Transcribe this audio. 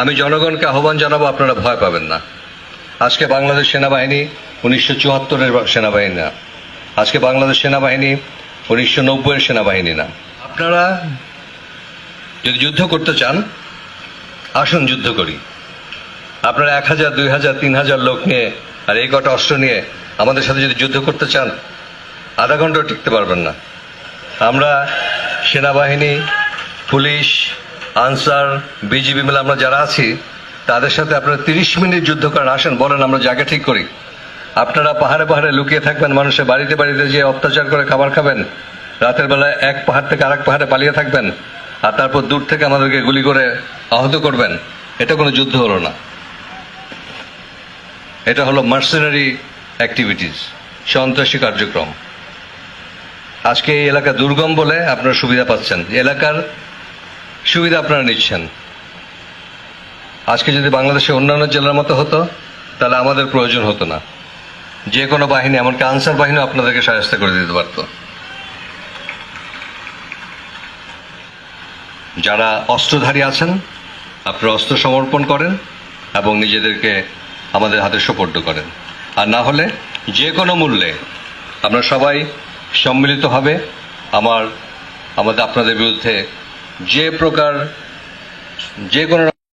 আমি জনগণকে আহ্বান জানাব, আপনারা ভয় পাবেন না। আজকে বাংলাদেশ সেনাবাহিনী উনিশশো চুয়াত্তরের সেনাবাহিনী না। আজকে বাংলাদেশ সেনাবাহিনী উনিশশো নব্বইয়ের সেনাবাহিনী না। আপনারা যদি যুদ্ধ করতে চান, আসুন যুদ্ধ করি। আপনারা এক হাজার, দুই হাজার, তিন হাজার লোক নিয়ে আর এই কটা অস্ত্র নিয়ে আমাদের সাথে যদি যুদ্ধ করতে চান, আধা ঘন্টাও টিকতে পারবেন না। আমরা সেনাবাহিনী, পুলিশ আনসার, বিজিবি মিলে আমরা যারা আছি, তাদের সাথে আপনারা তিরিশ মিনিট যুদ্ধ করেন। আসেন, বলেন, আমরা জায়গা ঠিক করি। আপনারা পাহাড়ে পাহাড়ে লুকিয়ে থাকবেন, মানুষের বাড়িতে বাড়িতে যে অত্যাচার করে খাবার খাবেন। রাতের বেলায় এক পাহাড় থেকে আরেক পাহাড়ে পালিয়ে থাকবেন আর তারপর দূর থেকে আমাদেরকে গুলি করে আহত করবেন। এটা কোনো যুদ্ধ হলো না। এটা হলো মার্সেনারি অ্যাক্টিভিটিস সন্ত্রাসী কার্যক্রম। আজকে এই এলাকা দুর্গম বলে আপনারা সুবিধা পাচ্ছেন। এলাকার সুবিধা আপনারা নিচ্ছেন। আজকে যদি বাংলাদেশে অন্যান্য জেলার মতো হতো, তাহলে আমাদের প্রয়োজন হতো না। যে কোনো বাহিনী, এমনকি আনসার বাহিনীও আপনাদেরকে সাহায্য করে দিতে পারত। যারা অস্ত্রধারী আছেন, আপনারা অস্ত্র সমর্পণ করেন এবং নিজেদেরকে আমাদের হাতে সোপর্দ করেন। আর না হলে যে কোনো মূল্যে আমরা সবাই সম্মিলিতভাবে আমার, আমাদের আপনাদের বিরুদ্ধে যে প্রকার যে কোনো